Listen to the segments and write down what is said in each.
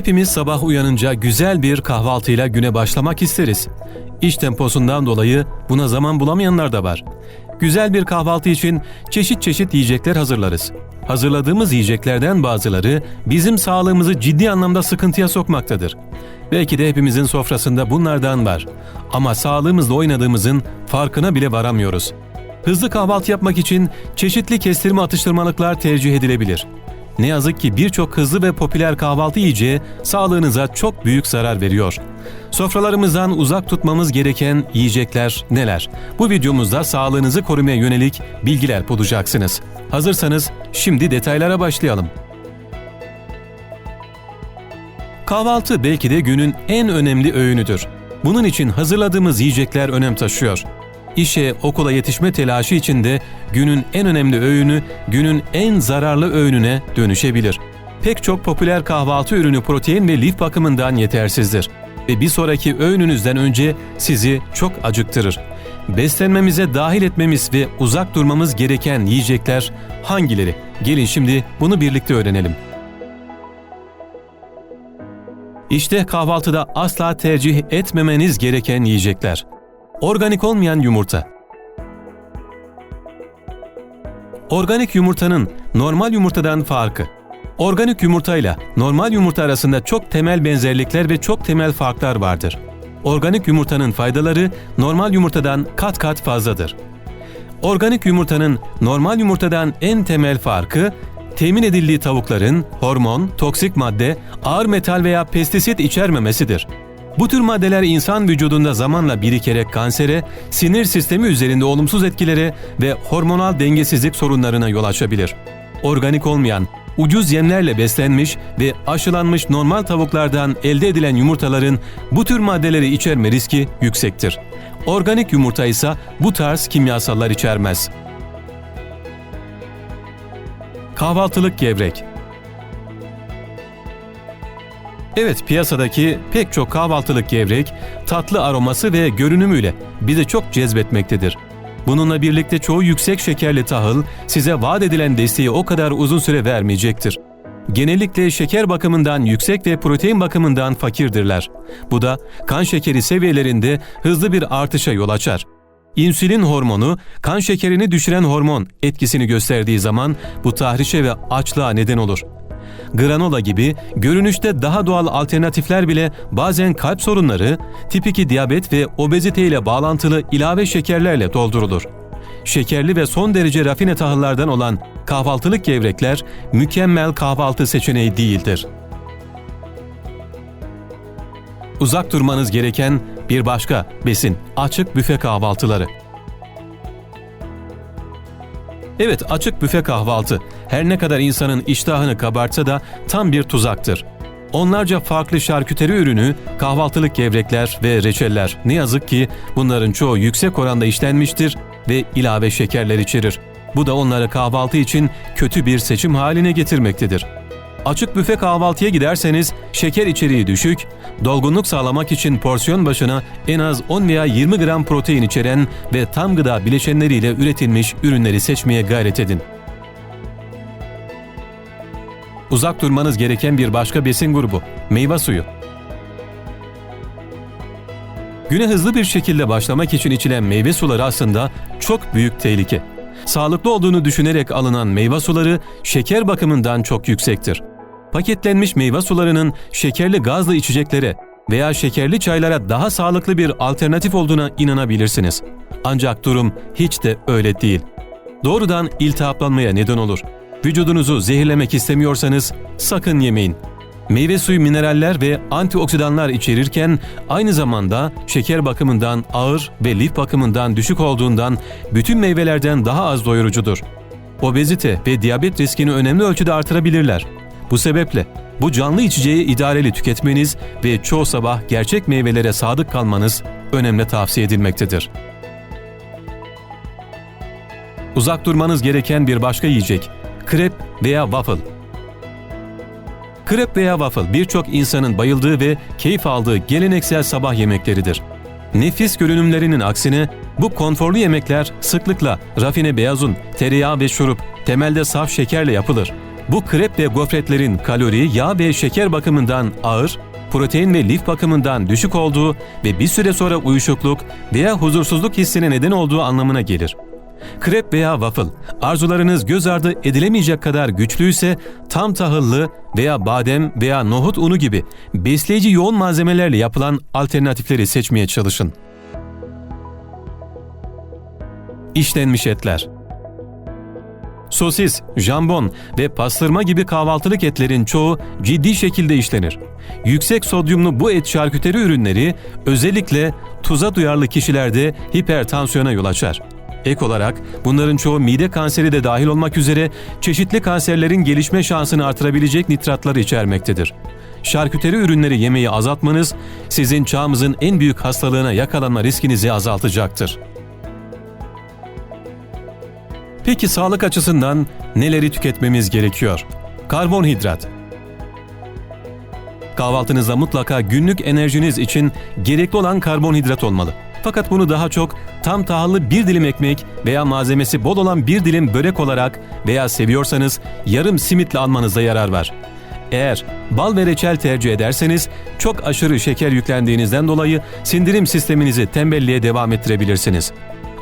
Hepimiz sabah uyanınca güzel bir kahvaltıyla güne başlamak isteriz. İş temposundan dolayı buna zaman bulamayanlar da var. Güzel bir kahvaltı için çeşit çeşit yiyecekler hazırlarız. Hazırladığımız yiyeceklerden bazıları bizim sağlığımızı ciddi anlamda sıkıntıya sokmaktadır. Belki de hepimizin sofrasında bunlardan var. Ama sağlığımızla oynadığımızın farkına bile varamıyoruz. Hızlı kahvaltı yapmak için çeşitli kestirme atıştırmalıklar tercih edilebilir. Ne yazık ki birçok hızlı ve popüler kahvaltı yiyeceği sağlığınıza çok büyük zarar veriyor. Sofralarımızdan uzak tutmamız gereken yiyecekler neler? Bu videomuzda sağlığınızı korumaya yönelik bilgiler bulacaksınız. Hazırsanız şimdi detaylara başlayalım. Kahvaltı belki de günün en önemli öğünüdür. Bunun için hazırladığımız yiyecekler önem taşıyor. İşe, okula yetişme telaşı içinde günün en önemli öğünü günün en zararlı öğününe dönüşebilir. Pek çok popüler kahvaltı ürünü protein ve lif bakımından yetersizdir ve bir sonraki öğününüzden önce sizi çok acıktırır. Beslenmemize dahil etmemiz ve uzak durmamız gereken yiyecekler hangileri? Gelin şimdi bunu birlikte öğrenelim. İşte kahvaltıda asla tercih etmemeniz gereken yiyecekler. Organik olmayan yumurta. Organik yumurtanın normal yumurtadan farkı. Organik yumurtayla normal yumurta arasında çok temel benzerlikler ve çok temel farklar vardır. Organik yumurtanın faydaları normal yumurtadan kat kat fazladır. Organik yumurtanın normal yumurtadan en temel farkı temin edildiği tavukların hormon, toksik madde, ağır metal veya pestisit içermemesidir. Bu tür maddeler insan vücudunda zamanla birikerek kansere, sinir sistemi üzerinde olumsuz etkilere ve hormonal dengesizlik sorunlarına yol açabilir. Organik olmayan, ucuz yemlerle beslenmiş ve aşılanmış normal tavuklardan elde edilen yumurtaların bu tür maddeleri içerme riski yüksektir. Organik yumurta ise bu tarz kimyasallar içermez. Kahvaltılık gevrek Evet piyasadaki pek çok kahvaltılık gevrek tatlı aroması ve görünümüyle bizi çok cezbetmektedir. Bununla birlikte çoğu yüksek şekerli tahıl size vaat edilen desteği o kadar uzun süre vermeyecektir. Genellikle şeker bakımından yüksek ve protein bakımından fakirdirler. Bu da kan şekeri seviyelerinde hızlı bir artışa yol açar. İnsülin hormonu, kan şekerini düşüren hormon etkisini gösterdiği zaman bu tahrişe ve açlığa neden olur. Granola gibi görünüşte daha doğal alternatifler bile bazen kalp sorunları, tip 2 diyabet ve obezite ile bağlantılı ilave şekerlerle doldurulur. Şekerli ve son derece rafine tahıllardan olan kahvaltılık gevrekler mükemmel kahvaltı seçeneği değildir. Uzak durmanız gereken bir başka besin açık büfe kahvaltıları. Evet açık büfe kahvaltı her ne kadar insanın iştahını kabartsa da tam bir tuzaktır. Onlarca farklı şarküteri ürünü, kahvaltılık gevrekler ve reçeller ne yazık ki bunların çoğu yüksek oranda işlenmiştir ve ilave şekerler içerir. Bu da onları kahvaltı için kötü bir seçim haline getirmektedir. Açık büfe kahvaltıya giderseniz şeker içeriği düşük, dolgunluk sağlamak için porsiyon başına en az 10 veya 20 gram protein içeren ve tam gıda bileşenleriyle üretilmiş ürünleri seçmeye gayret edin. Uzak durmanız gereken bir başka besin grubu, meyve suyu. Güne hızlı bir şekilde başlamak için içilen meyve suları aslında çok büyük tehlike. Sağlıklı olduğunu düşünerek alınan meyve suları şeker bakımından çok yüksektir. Paketlenmiş meyve sularının şekerli gazlı içeceklere veya şekerli çaylara daha sağlıklı bir alternatif olduğuna inanabilirsiniz. Ancak durum hiç de öyle değil. Doğrudan iltihaplanmaya neden olur. Vücudunuzu zehirlemek istemiyorsanız sakın yemeyin. Meyve suyu mineraller ve antioksidanlar içerirken aynı zamanda şeker bakımından ağır ve lif bakımından düşük olduğundan bütün meyvelerden daha az doyurucudur. Obezite ve diyabet riskini önemli ölçüde artırabilirler. Bu sebeple bu canlı içeceği idareli tüketmeniz ve çoğu sabah gerçek meyvelere sadık kalmanız önemli tavsiye edilmektedir. Uzak durmanız gereken bir başka yiyecek, krep veya waffle. Krep veya waffle birçok insanın bayıldığı ve keyif aldığı geleneksel sabah yemekleridir. Nefis görünümlerinin aksine bu konforlu yemekler sıklıkla rafine beyaz un, tereyağı ve şurup, temelde saf şekerle yapılır. Bu krep ve gofretlerin kalori, yağ ve şeker bakımından ağır, protein ve lif bakımından düşük olduğu ve bir süre sonra uyuşukluk veya huzursuzluk hissine neden olduğu anlamına gelir. Krep veya waffle, arzularınız göz ardı edilemeyecek kadar güçlüyse tam tahıllı veya badem veya nohut unu gibi besleyici yoğun malzemelerle yapılan alternatifleri seçmeye çalışın. İşlenmiş etler Sosis, jambon ve pastırma gibi kahvaltılık etlerin çoğu ciddi şekilde işlenir. Yüksek sodyumlu bu et şarküteri ürünleri özellikle tuza duyarlı kişilerde hipertansiyona yol açar. Ek olarak bunların çoğu mide kanseri de dahil olmak üzere çeşitli kanserlerin gelişme şansını artırabilecek nitratları içermektedir. Şarküteri ürünleri yemeyi azaltmanız sizin çağımızın en büyük hastalığına yakalanma riskinizi azaltacaktır. Peki sağlık açısından neleri tüketmemiz gerekiyor? Karbonhidrat. Kahvaltınızda mutlaka günlük enerjiniz için gerekli olan karbonhidrat olmalı. Fakat bunu daha çok tam tahıllı bir dilim ekmek veya malzemesi bol olan bir dilim börek olarak veya seviyorsanız yarım simitle almanızda yarar var. Eğer bal ve reçel tercih ederseniz çok aşırı şeker yüklendiğinizden dolayı sindirim sisteminizi tembelliğe devam ettirebilirsiniz.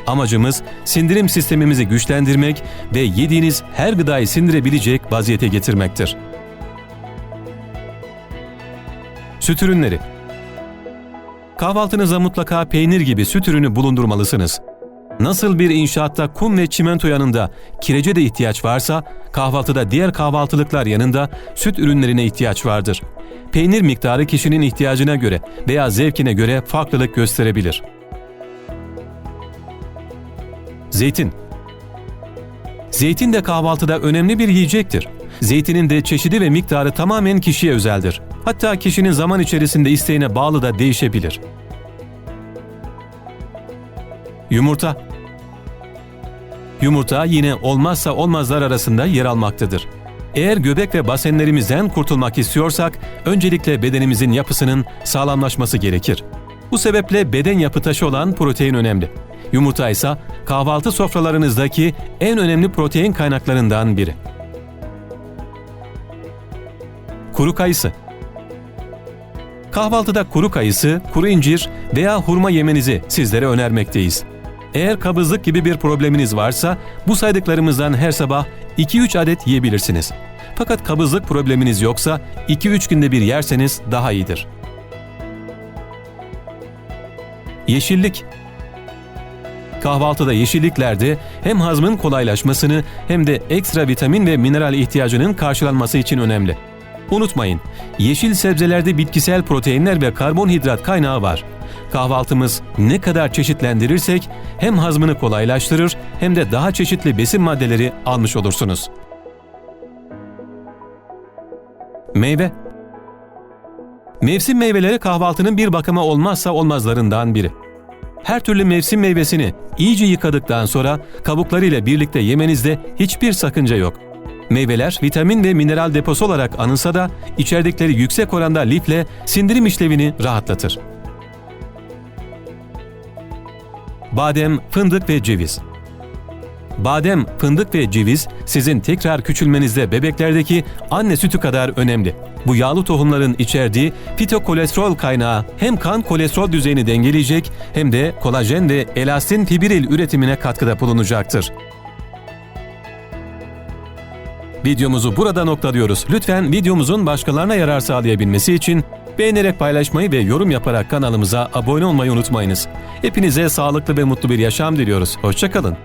Amacımız sindirim sistemimizi güçlendirmek ve yediğiniz her gıdayı sindirebilecek vaziyete getirmektir. Süt ürünleri Kahvaltınıza mutlaka peynir gibi süt ürünü bulundurmalısınız. Nasıl bir inşaatta kum ve çimento yanında kirece de ihtiyaç varsa, kahvaltıda diğer kahvaltılıklar yanında süt ürünlerine ihtiyaç vardır. Peynir miktarı kişinin ihtiyacına göre veya zevkine göre farklılık gösterebilir. Zeytin Zeytin de kahvaltıda önemli bir yiyecektir. Zeytinin de çeşidi ve miktarı tamamen kişiye özeldir. Hatta kişinin zaman içerisinde isteğine bağlı da değişebilir. Yumurta Yumurta yine olmazsa olmazlar arasında yer almaktadır. Eğer göbek ve basenlerimizden kurtulmak istiyorsak öncelikle bedenimizin yapısının sağlamlaşması gerekir. Bu sebeple beden yapı taşı olan protein önemli. Yumurta ise kahvaltı sofralarınızdaki en önemli protein kaynaklarından biri. Kuru kayısı Kahvaltıda kuru kayısı, kuru incir veya hurma yemenizi sizlere önermekteyiz. Eğer kabızlık gibi bir probleminiz varsa bu saydıklarımızdan her sabah 2-3 adet yiyebilirsiniz. Fakat kabızlık probleminiz yoksa 2-3 günde bir yerseniz daha iyidir. Yeşillik Kahvaltıda yeşilliklerde hem hazmın kolaylaşmasını hem de ekstra vitamin ve mineral ihtiyacının karşılanması için önemli. Unutmayın, yeşil sebzelerde bitkisel proteinler ve karbonhidrat kaynağı var. Kahvaltımız ne kadar çeşitlendirirsek hem hazmını kolaylaştırır hem de daha çeşitli besin maddeleri almış olursunuz. Meyve Mevsim meyveleri kahvaltının bir bakıma olmazsa olmazlarından biri. Her türlü mevsim meyvesini iyice yıkadıktan sonra kabuklarıyla birlikte yemenizde hiçbir sakınca yok. Meyveler vitamin ve mineral deposu olarak anılsa da içerdikleri yüksek oranda lifle sindirim işlevini rahatlatır. Badem, fındık ve ceviz Badem, fındık ve ceviz sizin tekrar küçülmenizde bebeklerdeki anne sütü kadar önemli. Bu yağlı tohumların içerdiği fitokolesterol kaynağı hem kan kolesterol düzeyini dengeleyecek hem de kolajen ve elastin fibril üretimine katkıda bulunacaktır. Videomuzu burada noktalıyoruz. Lütfen videomuzun başkalarına yarar sağlayabilmesi için beğenerek paylaşmayı ve yorum yaparak kanalımıza abone olmayı unutmayınız. Hepinize sağlıklı ve mutlu bir yaşam diliyoruz. Hoşçakalın.